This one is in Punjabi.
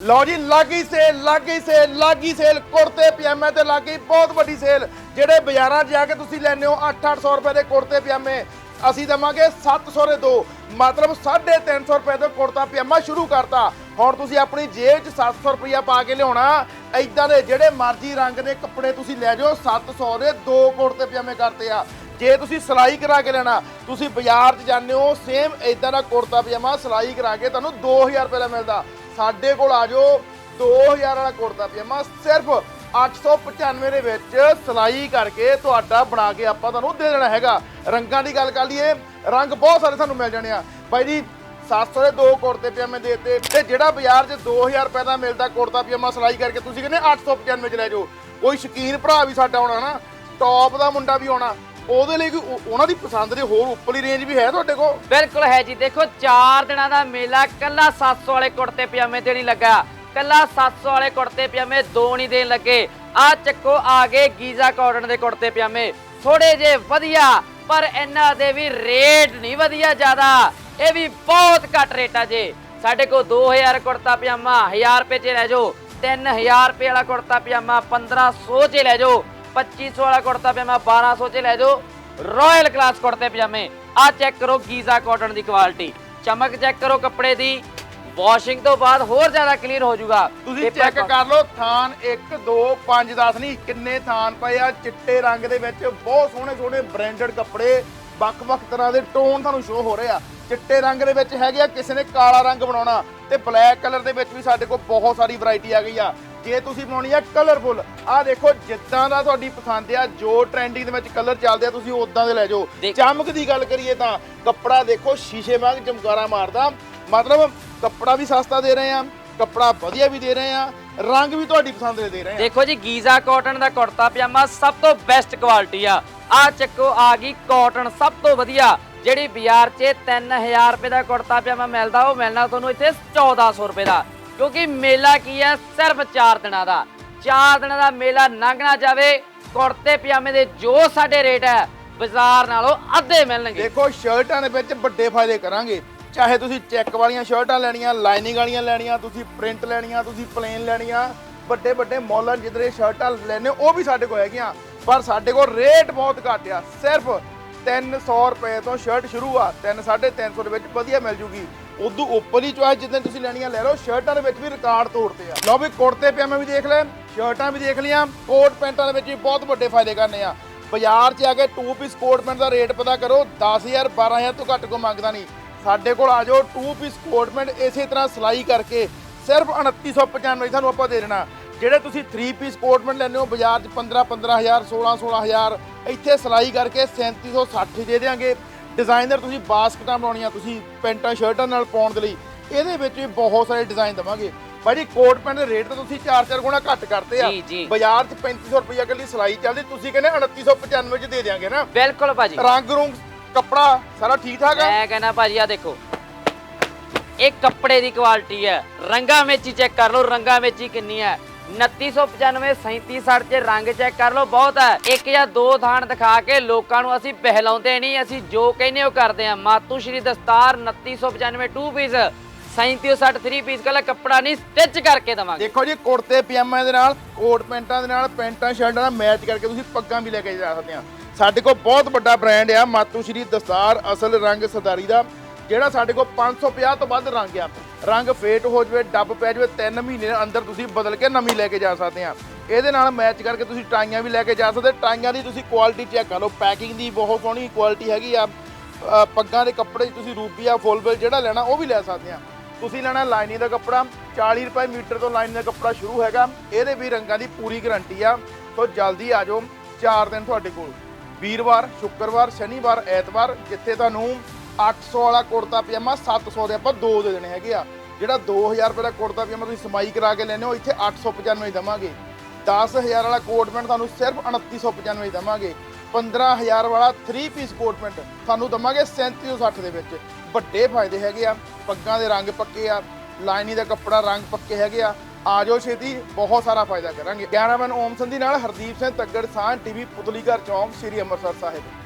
ਲਓ ਜੀ, ਲੱਗੀ ਸੇਲ ਲੱਗੀ ਸੇਲ ਲੱਗੀ ਸੇਲ, ਕੁੜਤੇ, ਪਜਾਮੇ ਤੇ ਲੱਗੀ, ਬਹੁਤ ਵੱਡੀ ਸੇਲ। ਜਿਹੜੇ ਬਾਜ਼ਾਰਾਂ 'ਚ ਜਾ ਕੇ ਤੁਸੀਂ ਲੈਣੇ ਹੋ 8-800 ਰੁਪਏ ਦੇ ਕੁੜਤੇ, ਪਜਾਮੇ, ਅਸੀਂ ਦੇਵਾਂਗੇ 700 ਦੇ ਦੋ। ਮਤਲਬ 350 ਰੁਪਏ ਤੋਂ ਕੁੜਤਾ, ਪਜਾਮਾ ਸ਼ੁਰੂ ਕਰਤਾ। ਹੁਣ ਤੁਸੀਂ ਆਪਣੀ ਜੇਬ 'ਚ 700 ਰੁਪਇਆ ਪਾ ਕੇ ਲਿਆਉਣਾ ਐਦਾਂ ਦੇ ਜਿਹੜੇ ਮਰਜ਼ੀ ਰੰਗ ਦੇ ਕੱਪੜੇ ਤੁਸੀਂ ਲੈ ਜਾਓ 700 ਦੇ ਦੋ ਕੁੜਤੇ, ਪਜਾਮੇ ਕਰਤੇ ਆ। ਜੇ ਤੁਸੀਂ ਸਿਲਾਈ ਕਰਾ ਕੇ ਲੈਣਾ, ਤੁਸੀਂ ਬਾਜ਼ਾਰ 'ਚ ਜਾਂਦੇ ਹੋ ਸੇਮ ਐਦਾਂ ਦਾ ਕੁੜਤਾ, ਪਜਾਮਾ ਸਿਲਾਈ ਕਰਾ ਕੇ ਤੁਹਾਨੂੰ 2000 ਰੁਪਏ ਦਾ ਮਿਲਦਾ। ਸਾਡੇ ਕੋਲ ਆ ਜਾਓ। 2000 ਵਾਲਾ ਕੁੜਤਾ ਪਜਾਮਾ, ਸਿਰਫ 895 ਦੇ ਵਿੱਚ ਸਿਲਾਈ ਕਰਕੇ ਤੁਹਾਡਾ ਬਣਾ ਕੇ ਆਪਾਂ ਤੁਹਾਨੂੰ ਦੇ ਦੇਣਾ ਹੈਗਾ। ਰੰਗਾਂ ਦੀ ਗੱਲ ਕਰ ਲਈਏ, ਰੰਗ ਬਹੁਤ ਸਾਰੇ ਸਾਨੂੰ ਮਿਲ ਜਾਣੇ ਆ। ਬਾਈ ਜੀ 700 ਦੇ ਦੋ ਕੁੜਤੇ ਪਜਾਮੇ ਦੇ ਦਿੱਤੇ ਤੇ ਜਿਹੜਾ ਬਾਜ਼ਾਰ 'ਚ 2000 ਰੁਪਏ ਦਾ ਮਿਲਦਾ ਕੁੜਤਾ ਪਜਾਮਾ ਸਿਲਾਈ ਕਰਕੇ, ਤੁਸੀਂ ਕਹਿੰਦੇ 895 ਚ ਲੈ ਜਾਓ। ਕੋਈ ਸ਼ਕੀਨ ਭਰਾ ਵੀ ਸਾਡਾ ਆਉਣਾ ਨਾ ਟੌਪ ਦਾ ਮੁੰਡਾ ਵੀ ਆਉਣਾ ਉਹਦੇ ਲਈ ਕੋਈ ਉਹ- ਉਹਨਾਂ ਦੀ ਪਸੰਦ ਦੇ ਹੋਰ ਉੱਪਰਲੀ ਰੇਂਜ ਵੀ ਹੈ ਤੁਹਾਡੇ ਕੋਲ? ਬਿਲਕੁਲ ਹੈ ਜੀ। ਦੇਖੋ 4 ਦਿਨਾਂ ਦਾ ਮੇਲਾ, ਕੱਲਾ 700 ਵਾਲੇ ਕੁੜਤੇ ਪਜਾਮੇ ਤੇ ਨਹੀਂ ਲੱਗਾ। ਕੱਲਾ 700 ਵਾਲੇ ਕੁੜਤੇ ਪਜਾਮੇ ਦੋ ਨਹੀਂ ਦੇਣ ਲੱਗੇ। ਆ ਚੱਕੋ ਆ ਗਏ ਗੀਜ਼ਾ ਕਾਟਨ ਦੇ ਕੁੜਤੇ ਪਜਾਮੇ। ਥੋੜੇ ਜੇ ਵਧੀਆ, ਪਰ ਇਹਨਾਂ ਦੇ ਵੀ ਰੇਟ ਨਹੀਂ ਵਧੀਆ ਜ਼ਿਆਦਾ। ਇਹ ਵੀ ਬਹੁਤ ਘੱਟ ਰੇਟਾਂ ਜੇ। ਸਾਡੇ ਕੋਲ 2000 ਕੁੜਤਾ ਪਜਾਮਾ 1000 ਰੁਪਏ 'ਚ ਲੈ ਜਾਓ। 3000 ਰੁਪਏ ਵਾਲਾ ਕੁੜਤਾ ਪਜਾਮਾ 1500 'ਚ ਲੈ ਜਾਓ। 2500 ਵਾਲਾ ਕੁੜਤਾ ਪਜਾਮਾ 1200 'ਚ ਲੈ ਜਾਓ ਰਾਇਲ ਕਲਾਸ ਕੁੜਤੇ ਪਜਾਮੇ ਆ ਚੈੱਕ ਕਰੋ ਗੀਜ਼ਾ ਕਾਟਨ ਦੀ ਕੁਆਲਿਟੀ ਚਮਕ ਚੈੱਕ ਕਰੋ ਕੱਪੜੇ ਦੀ ਵਾਸ਼ਿੰਗ ਤੋਂ ਬਾਅਦ ਹੋਰ ਜ਼ਿਆਦਾ ਕਲੀਅਰ ਹੋ ਜਾਊਗਾ ਤੁਸੀਂ ਚੈੱਕ ਕਰ ਲਓ ਥਾਨ 1 2 5 10 ਨਹੀਂ ਕਿੰਨੇ ਥਾਨ ਪਏ ਆ ਚਿੱਟੇ ਰੰਗ ਦੇ ਵਿੱਚ ਬਹੁਤ ਸੋਹਣੇ ਸੋਹਣੇ ਬ੍ਰਾਂਡਡ ਕੱਪੜੇ ਵੱਖ-ਵੱਖ ਤਰ੍ਹਾਂ ਦੇ ਟੋਨ ਤੁਹਾਨੂੰ ਸ਼ੋ ਹੋ ਰਹੇ ਆ ਚਿੱਟੇ ਰੰਗ ਦੇ ਵਿੱਚ ਹੈਗੇ ਆ ਕਿਸੇ ਨੇ ਕਾਲਾ ਰੰਗ ਬਣਾਉਣਾ ਤੇ ਬਲੈਕ ਕਲਰ ਦੇ ਵਿੱਚ ਵੀ ਸਾਡੇ ਕੋਲ ਬਹੁਤ ਸਾਰੀ ਵੈਰਾਈਟੀ ਆ ਗਈ ਆ ਜੇ ਤੁਸੀਂ ਬਣਾਉਣੀ ਆ ਕਲਰਫੁਲ ਆ ਦੇਖੋ ਜਿੱਦਾਂ ਦਾ ਤੁਹਾਡੀ ਪਸੰਦ ਆ ਜੋ ਟ੍ਰੈਂਡਿੰਗ ਦੇ ਵਿੱਚ ਕਲਰ ਚੱਲਦੇ ਆ ਤੁਸੀਂ ਉਦਾਂ ਦੇ ਲੈ ਜਾਓ। ਦੇਖ- ਚਮਕ ਦੀ ਗੱਲ ਕਰੀਏ ਤਾਂ ਕੱਪੜਾ ਦੇਖੋ ਸ਼ੀਸ਼ੇ ਵਾਂਗ ਚਮਕਾਰਾ ਮਾਰਦਾ। ਮਤਲਬ ਕੱਪੜਾ ਵੀ ਸਸਤਾ ਦੇ ਰਹੇ ਆ ਕੱਪੜਾ ਵਧੀਆ ਵੀ ਦੇ ਰਹੇ ਆ ਰੰਗ ਵੀ ਤੁਹਾਡੀ ਪਸੰਦ ਦੇ ਦੇ ਰਹੇ ਆ। ਦੇਖੋ ਜੀ ਗੀਜ਼ਾ ਕਾਟਨ ਦਾ ਕੁੜਤਾ ਪਜਾਮਾ ਸਭ ਤੋਂ ਬੈਸਟ ਕੁਆਲਿਟੀ ਆ। ਆ ਚੱਕੋ ਆ ਗਈ ਕਾਟਨ ਸਭ ਤੋਂ ਵਧੀਆ। ਜਿਹੜੀ ਬਾਜ਼ਾਰ 'ਚ 3000 ਰੁਪਏ ਦਾ ਕੁੜਤਾ ਪਜਾਮਾ ਮਿਲਦਾ ਉਹ ਮਿਲਣਾ ਤੁਹਾਨੂੰ ਇੱਥੇ 1400 ਰੁਪਏ ਦਾ। ਕਿਉਂਕਿ ਮੇਲਾ ਕੀ ਹੈ ਸਿਰਫ 4 ਦਿਨਾਂ ਦਾ। 4 ਦਿਨਾਂ ਦਾ ਮੇਲਾ ਲੰਘਣਾ ਜਾਵੇ, ਕੁੜਤੇ ਪਜਾਮੇ ਦੇ ਜੋ ਸਾਡੇ ਰੇਟ ਹੈ ਬਾਜ਼ਾਰ ਨਾਲੋਂ ਅੱਧੇ ਮਿਲਣਗੇ। ਦੇਖੋ, ਸ਼ਰਟਾਂ ਦੇ ਵਿੱਚ ਵੱਡੇ ਫਾਇਦੇ ਕਰਾਂਗੇ। ਚਾਹੇ ਤੁਸੀਂ ਚੈੱਕ ਵਾਲੀਆਂ ਸ਼ਰਟਾਂ ਲੈਣੀਆਂ, ਲਾਈਨਿੰਗ ਵਾਲੀਆਂ ਲੈਣੀਆਂ, ਤੁਸੀਂ ਪ੍ਰਿੰਟ ਲੈਣੀਆਂ, ਤੁਸੀਂ ਪਲੇਨ ਲੈਣੀਆਂ, ਵੱਡੇ ਵੱਡੇ ਮੌਲਾਂ ਜਿੱਧਰੇ ਸ਼ਰਟਾਂ ਲੈਣੇ, ਉਹ ਵੀ ਸਾਡੇ ਕੋਲ ਹੈਗੀਆਂ। ਪਰ ਸਾਡੇ ਕੋਲ ਰੇਟ ਬਹੁਤ ਘੱਟ ਆ। ਸਿਰਫ 300 ਰੁਪਏ ਤੋਂ ਸ਼ਰਟ ਸ਼ੁਰੂ ਆ। 3 350 ਦੇ ਵਿੱਚ ਵਧੀਆ ਮਿਲ ਜੂਗੀ। ਉਦੋਂ ਉੱਪਰਲੀ ਚੁਆਇਸ ਜਿੱਦਾਂ ਤੁਸੀਂ ਲੈਣੀਆਂ ਲੈ ਲਓ, ਸ਼ਰਟਾਂ ਦੇ ਵਿੱਚ ਵੀ ਰਿਕਾਰਡ ਤੋੜਦੇ ਆ। ਲਓ ਵੀ ਕੁੜਤੇ ਪਜਾਮੇ ਵੀ ਦੇਖ ਲੈ, ਸ਼ਰਟਾਂ ਵੀ ਦੇਖ ਲਈਆਂ, ਕੋਟ ਪੈਂਟਾਂ ਦੇ ਵਿੱਚ ਵੀ ਬਹੁਤ ਵੱਡੇ ਫਾਇਦੇ ਕਰਨੇ ਆ। ਬਾਜ਼ਾਰ 'ਚ ਆ ਕੇ 2 ਪੀਸ ਕੋਟ ਪੈਂਟ ਦਾ ਰੇਟ ਪਤਾ ਕਰੋ 10000 12000 ਤੋਂ ਘੱਟ ਕੋ ਮੰਗਦਾ ਨਹੀਂ। ਸਾਡੇ ਕੋਲ ਆ ਜਾਓ 2 ਪੀਸ ਕੋਟ ਪੈਂਟ ਇਸੇ ਤਰ੍ਹਾਂ ਸਿਲਾਈ ਕਰਕੇ, ਸਿਰਫ 2995 ਤੁਹਾਨੂੰ ਆਪਾਂ ਦੇ ਦੇਣਾ। ਜਿਹੜੇ ਤੁਸੀਂ 3 ਪੀਸ ਕੋਟ ਪੈਂਟ ਲੈਂਦੇ ਹੋ, ਬਾਜ਼ਾਰ 'ਚ 15 15000 16 16000 ਇੱਥੇ ਸਿਲਾਈ ਕਰਕੇ 3760 ਦੇ ਦੇਾਂਗੇ ਡਿਜ਼ਾਈਨਰ ਤੁਸੀਂ ਬਾਸਕਟਾਂ ਬਣਾਉਣੀਆਂ ਤੁਸੀਂ ਪੈਂਟਾਂ ਸ਼ਰਟਾਂ ਨਾਲ ਪਾਉਣ ਦੇ ਲਈ ਇਹਦੇ ਵਿੱਚ ਵੀ ਬਹੁਤ ਸਾਰੇ ਡਿਜ਼ਾਈਨ ਦਵਾਂਗੇ। ਭਾਈ ਜੀ ਕੋਟ ਪੈਂਟ ਦੇ ਰੇਟ ਤਾਂ ਤੁਸੀਂ 4-4 ਗੁਣਾ ਘੱਟ ਕਰਤੇ ਆ। ਜੀ, ਜੀ। ਬਾਜ਼ਾਰ 'ਚ 3500 ਰੁਪਏ ਕੱਲੀ ਸਿਲਾਈ ਚੱਲਦੀ ਤੁਸੀਂ ਕਹਿੰਦੇ 2995 'ਚ ਦੇ ਦਿਆਂਗੇ ਨਾ। ਬਿਲਕੁਲ ਭਾਜੀ। ਰੰਗ ਰੂੰਗ ਕੱਪੜਾ ਸਾਰਾ ਠੀਕ ਠਾਕ ਆ? ਮੈਂ ਕਹਿੰਦਾ ਭਾਜੀ ਆ ਦੇਖੋ। ਇਹ ਕੱਪੜੇ ਦੀ ਕੁਆਲਿਟੀ ਹੈ। ਰੰਗਾਂ ਵਿੱਚ ਹੀ ਚੈੱਕ ਕਰ ਲਓ ਰੰਗਾਂ ਵਿੱਚ ਹੀ ਕਿੰਨੀ ਹੈ। 2995 3760 ਚ ਰੰਗ ਚੈੱਕ ਕਰ ਲਓ, ਬਹੁਤ ਹੈ। ਇੱਕ ਜਾਂ ਦੋ ਥਾਣ ਦਿਖਾ ਕੇ ਲੋਕਾਂ ਨੂੰ ਅਸੀਂ ਬਹਿਲਾਉਂਦੇ ਨਹੀਂ, ਅਸੀਂ ਜੋ ਕਹਿੰਦੇ ਉਹ ਕਰਦੇ ਆ ਮਾਤੂ ਸ਼੍ਰੀ ਦਸਤਾਰ 2995 2 ਪੀਸ 3760 3 ਪੀਸ ਕੱਲਾ ਕੱਪੜਾ ਨਹੀਂ ਸਟਿਚ ਕਰਕੇ ਦਵਾਂਗੇ। ਦੇਖੋ ਜੀ, ਕੁੜਤੇ ਪਜਾਮੇ ਦੇ ਨਾਲ, ਕੋਟ ਪੈਂਟਾਂ ਦੇ ਨਾਲ, ਪੈਂਟਾਂ, ਸ਼ਰਟਾਂ ਨਾਲ ਮੈਚ ਕਰਕੇ ਤੁਸੀਂ ਪੱਗਾਂ ਵੀ ਲੈ ਕੇ ਜਾ ਸਕਦੇ ਆ ਸਾਡੇ ਕੋਲ ਬਹੁਤ ਵੱਡਾ ਬ੍ਰਾਂਡ ਆ, ਮਾਤੂ ਸ਼੍ਰੀ ਦਸਤਾਰ ਅਸਲ ਰੰਗ ਸਰਦਾਰੀ ਦਾ, ਜਿਹੜਾ ਸਾਡੇ ਕੋਲ 550 ਤੋਂ ਵੱਧ ਰੰਗ ਆ। ਰੰਗ ਫੇਟ ਹੋ ਜਵੇ, ਡੱਬ ਪੈ ਜਵੇ 3 ਮਹੀਨੇ ਦੇ ਅੰਦਰ ਤੁਸੀਂ ਬਦਲ ਕੇ ਨਵੀਂ ਲੈ ਕੇ ਜਾ ਸਕਦੇ ਆ। ਇਹਦੇ ਨਾਲ ਮੈਚ ਕਰਕੇ ਤੁਸੀਂ ਟਾਈਆਂ ਵੀ ਲੈ ਕੇ ਜਾ ਸਕਦੇ, ਟਾਈਆਂ ਦੀ ਤੁਸੀਂ ਕੁਆਲਿਟੀ ਚੈੱਕ ਕਰ ਲਓ। ਪੈਕਿੰਗ ਦੀ ਬਹੁਤ ਸੋਹਣੀ ਕੁਆਲਿਟੀ ਹੈਗੀ ਆ ਪੱਗਾਂ ਦੇ ਕੱਪੜੇ 'ਚ ਤੁਸੀਂ ਰੂਪੀਆ ਫੁੱਲ ਬਿਲ ਜਿਹੜਾ ਲੈਣਾ ਉਹ ਵੀ ਲੈ ਸਕਦੇ ਆ। ਤੁਸੀਂ ਲੈਣਾ ਲਾਈਨਿੰਗ ਦਾ ਕੱਪੜਾ 40 ਰੁਪਏ ਮੀਟਰ ਤੋਂ ਲਾਈਨਿੰਗ ਦਾ ਕੱਪੜਾ ਸ਼ੁਰੂ ਹੈਗਾ। ਇਹਦੇ ਵੀ ਰੰਗਾਂ ਦੀ ਪੂਰੀ ਗਾਰੰਟੀ ਆ। ਸੋ ਜਲਦੀ ਆ ਜਾਓ 4 ਦਿਨ ਤੁਹਾਡੇ ਕੋਲ। ਵੀਰਵਾਰ, ਸ਼ੁੱਕਰਵਾਰ, ਸ਼ਨੀਵਾਰ, ਐਤਵਾਰ, ਜਿੱਥੇ ਤੁਹਾਨੂੰ 800 ਵਾਲਾ ਕੁੜਤਾ ਪਜਾਮਾ 700 ਦੇ ਆਪਾਂ ਦੋ ਦੇ ਦੇਣੇ ਹੈਗੇ ਆ। ਜਿਹੜਾ 2000 ਰੁਪਏ ਦਾ ਕੁੜਤਾ ਪਜਾਮਾ ਤੁਸੀਂ ਸਮਾਈ ਕਰਾ ਕੇ ਲੈਨੇ ਹੋ, ਇੱਥੇ 895 ਦਵਾਂਗੇ। 10000 ਵਾਲਾ ਕੋਟ ਪੈਂਟ ਤੁਹਾਨੂੰ ਸਿਰਫ 2995 ਦਵਾਂਗੇ। 15000 ਵਾਲਾ 3 ਪੀਸ ਕੋਟ ਪੈਂਟ ਤੁਹਾਨੂੰ ਦਵਾਂਗੇ 3760 ਦੇ ਵਿੱਚ। ਵੱਡੇ ਫਾਇਦੇ ਹੈਗੇ ਆ, ਪੱਗਾਂ ਦੇ ਰੰਗ ਪੱਕੇ ਆ, ਲਾਈਨੀ ਦਾ ਕੱਪੜਾ ਰੰਗ ਪੱਕੇ ਹੈਗੇ ਆ। ਆ ਜਾਓ ਛੇਤੀ, ਬਹੁਤ ਸਾਰਾ ਫਾਇਦਾ ਕਰਾਂਗੇ। ਕੈਮਰਾਮੈਨ ਓਮ ਸੰਧੀ ਨਾਲ ਹਰਦੀਪ ਸਿੰਘ ਤੱਗੜ ਸਾਹ ਟੀਵੀ ਪੁਤਲੀ ਘਰ ਚੌਂਕ, ਸ੍ਰੀ ਅੰਮ੍ਰਿਤਸਰ ਸਾਹਿਬ।